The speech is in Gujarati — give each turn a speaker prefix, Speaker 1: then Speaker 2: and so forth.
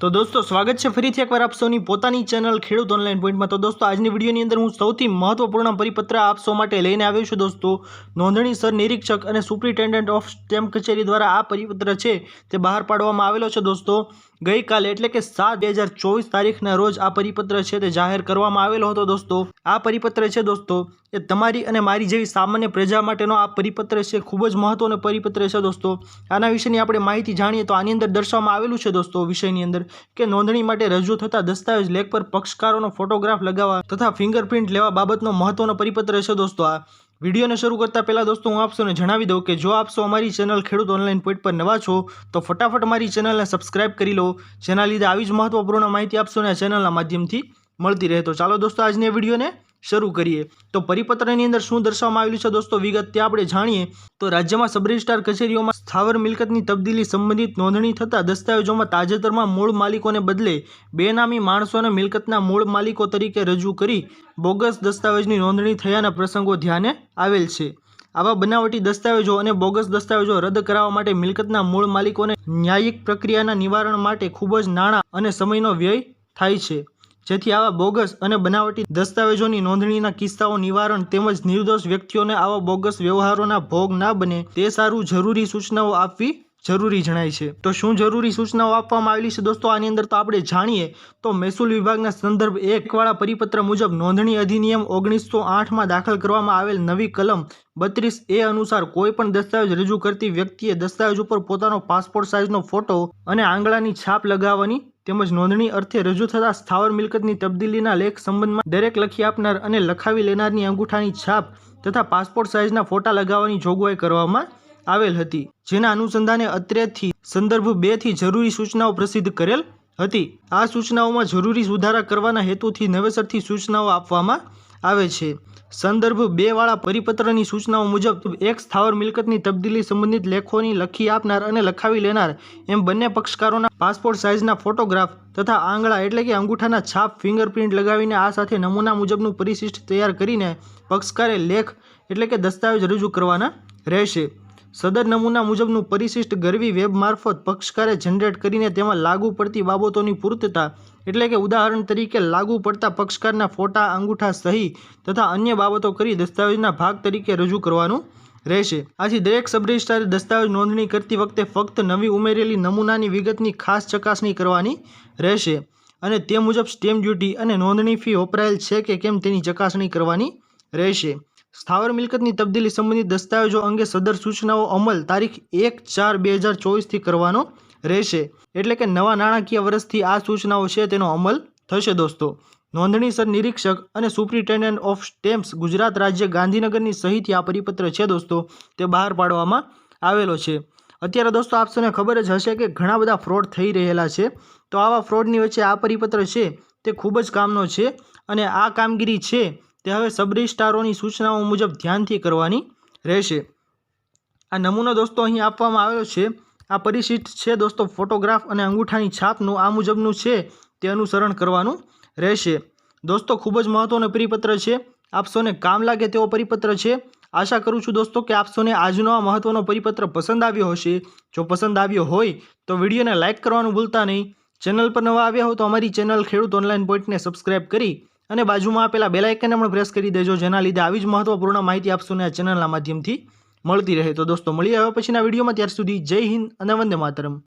Speaker 1: તો દોસ્તો, સ્વાગત છે ફરીથી એકવાર આપ સૌની પોતાની ચેનલ ખેડૂત ઓનલાઈન પોઈન્ટમાં તો દોસ્તો, આજની વિડીયોની અંદર હું સૌથી મહત્વપૂર્ણ પરિપત્ર આપ સૌ માટે લઈને આવ્યો છું દોસ્તો. નોંધણી સર, નિરીક્ષક અને સુપ્રિન્ટેન્ડન્ટ ઓફ સ્ટેમ્પ કચેરી દ્વારા આ પરિપત્ર છે તે બહાર પાડવામાં આવેલો છે દોસ્તો. ગઈકાલે એટલે કે સાત બે હજાર ચોવીસ તારીખના રોજ આ પરિપત્ર છે તે જાહેર કરવામાં આવેલો હતો દોસ્તો. આ પરિપત્ર છે દોસ્તો એ તમારી અને મારી જેવી સામાન્ય પ્રજા માટેનો આ પરિપત્ર છે, ખૂબ જ મહત્વનો પરિપત્ર છે દોસ્તો. આના વિશેની આપણે માહિતી જાણીએ તો આની અંદર દર્શાવવામાં આવેલું છે દોસ્તો વિષયની અંદર કે નોંધણી માટે રજૂ થતા દસ્તાવેજ, લેખ પર પક્ષકારોનો ફોટોગ્રાફ લગાવવા તથા ફિંગરપ્રિન્ટ લેવા બાબતનો મહત્વનો પરિપત્ર છે દોસ્તો આ. વિડીયોને શરૂ કરતા પહેલાં દોસ્તો હું આપશોને જણાવી દઉં કે જો આપશો અમારી ચેનલ ખેડૂત ઓનલાઈન પોઈન્ટ પર નવા છો, તો ફટાફટ મારી ચેનલને સબસ્ક્રાઇબ કરી લો. જેના લીધે આવી જ મહત્વપૂર્ણ માહિતી આપશો ને આ ચેનલના માધ્યમથી મળતી રહે. તો ચાલો દોસ્તો, આજની વિડીયોને શરૂ કરીએ. તો પરિપત્રની અંદર શું દર્શાવવામાં આવેલું છે દોસ્તો? વિગત તે આપણે જાણીએ. તો રાજ્યમાં સબ કચેરીઓમાં સ્થાવર મિલકતની તબદીલી સંબંધિત નોંધણી થતાં દસ્તાવેજોમાં તાજેતરમાં મૂળ માલિકોને બદલે બેનામી માણસોને મિલકતના મૂળ માલિકો તરીકે રજૂ કરી બોગસ દસ્તાવેજની નોંધણી થયાના પ્રસંગો ધ્યાને આવેલ છે. આવા બનાવટી દસ્તાવેજો અને બોગસ દસ્તાવેજો રદ કરાવવા માટે મિલકતના મૂળ માલિકોને ન્યાયિક પ્રક્રિયાના નિવારણ માટે ખૂબ જ નાણાં અને સમયનો વ્યય થાય છે. જેથી આવા બોગસ અને બનાવટી દસ્તાવેજોની નોંધણીના કિસ્સાઓ નિવારણ તેમજ નિર્દોષ વ્યક્તિઓને આવા બોગસ વ્યવહારોના ભોગ ના બને તે સારું જરૂરી સૂચનાઓ આપવી જરૂરી જણાય છે. તો શું જરૂરી સૂચનાઓ આપવામાં આવેલી છે? દોસ્તો, આની અંદર તો આપણે જાણીએ. તો મહેસૂલ વિભાગના સંદર્ભ એકવાળા પરિપત્ર મુજબ નોંધણી અધિનિયમ ઓગણીસો આઠમાં દાખલ કરવામાં આવેલ નવી કલમ બત્રીસ એ અનુસાર કોઈપણ દસ્તાવેજ રજૂ કરતી વ્યક્તિએ દસ્તાવેજ ઉપર પોતાનો પાસપોર્ટ સાઇઝનો ફોટો અને આંગળાની છાપ લગાવવાની તેમજ નોંધણી અર્થે રજૂ થતા સ્થાવર મિલકતની તબદીલીના લેખ સંબંધમાં દરેક લખી આપનાર અને લખાવી લેનારની અંગૂઠાની છાપ તથા પાસપોર્ટ સાઇઝના ફોટા લગાવવાની જોગવાઈ કરવામાં આવેલ હતી. જેના અનુસંધાને અત્રેથી, સંદર્ભ બેથી જરૂરી સૂચનાઓ પ્રસિદ્ધ કરેલ હતી. આ સૂચનાઓમાં જરૂરી સુધારા કરવાના હેતુથી નવેસરથી સૂચનાઓ આપવામાં આવે છે. સંદર્ભ બે વાળા પરિપત્રની સૂચનાઓ મુજબ, એક સ્થાવર મિલકતની તબદીલી સંબંધિત લેખોની લખી આપનાર અને લખાવી લેનાર એમ બંને પક્ષકારોના પાસપોર્ટ સાઇઝના ફોટોગ્રાફ તથા આંગળા એટલે કે અંગૂઠાના છાપ, ફિંગરપ્રિન્ટ લગાવીને આ સાથે નમૂના મુજબનું પરિશિષ્ટ તૈયાર કરીને પક્ષકારે લેખ એટલે કે દસ્તાવેજ રજૂ કરવાના રહેશે. સદર નમૂના મુજબનું પરિશિષ્ટ ગરવી વેબ મારફત પક્ષકારે જનરેટ કરીને તેમાં લાગુ પડતી બાબતોની પૂર્તતા, એટલે કે ઉદાહરણ તરીકે લાગુ પડતા પક્ષકારના ફોટા, અંગૂઠા સહી તથા અન્ય બાબતો કરી દસ્તાવેજના ભાગ તરીકે રજૂ કરવાનું રહેશે. આથી દરેક સબ રજિસ્ટ્રારે દસ્તાવેજ નોંધણી કરતી વખતે ફક્ત નવી ઉમેરેલી નમૂનાની વિગતની ખાસ ચકાસણી કરવાની રહેશે અને તે મુજબ સ્ટેમ્પ ડ્યુટી અને નોંધણી ફી વપરાયેલ છે કે કેમ તેની ચકાસણી કરવાની રહેશે. સ્થાવર મિલકતની તબદીલી સંબંધિત દસ્તાવેજો અંગે સદર સૂચનાઓ અમલ તારીખ એક ચાર બે હજાર ચોવીસથી કરવાનો રહેશે. એટલે કે નવા નાણાકીય વર્ષથી આ સૂચનાઓ છે તેનો અમલ થશે દોસ્તો. નોંધણીસર નિરીક્ષક અને સુપ્રિન્ટેન્ડન્ટ ઓફ સ્ટેમ્પ્સ ગુજરાત રાજ્ય ગાંધીનગરની સહીથી આ પરિપત્ર છે દોસ્તો, તે બહાર પાડવામાં આવેલો છે. અત્યારે દોસ્તો આપસોને ખબર જ હશે કે ઘણા બધા ફ્રોડ થઈ રહેલા છે. તો આવા ફ્રોડની વચ્ચે આ પરિપત્ર છે તે ખૂબ જ કામનો છે અને આ કામગીરી છે તે હવે સબ સ્ટારોની સૂચનાઓ મુજબ ધ્યાનથી કરવાની રહેશે. આ નમૂનો દોસ્તો અહીં આપવામાં આવેલો છે. આ પરિશિષ્ટ છે દોસ્તો, ફોટોગ્રાફ અને અંગૂઠાની છાપનું. આ મુજબનું છે તે અનુસરણ કરવાનું રહેશે. દોસ્તો, ખૂબ જ મહત્ત્વનો પરિપત્ર છે. આપસોને કામ લાગે તેવો પરિપત્ર છે. આશા કરું છું દોસ્તો કે આપસોને આજનો આ મહત્ત્વનો પરિપત્ર પસંદ આવ્યો હશે. જો પસંદ આવ્યો હોય તો વિડીયોને લાઇક કરવાનું ભૂલતા નહીં. ચેનલ પર નવા આવ્યા હો તો અમારી ચેનલ ખેડૂત ઓનલાઈન પોઈન્ટને સબસ્ક્રાઇબ કરી અને બાજુમાં આપેલા બેલાઇકનને પણ પ્રેસ કરી દેજો. જેના લીધે આવી જ મહત્વપૂર્ણ માહિતી આપશોને આ ચેનલના માધ્યમથી મળતી રહે. તો દોસ્તો મળી આવ્યા પછીના વિડીયોમાં ત્યાર સુધી જય હિન્દ અને વંદે માતરમ.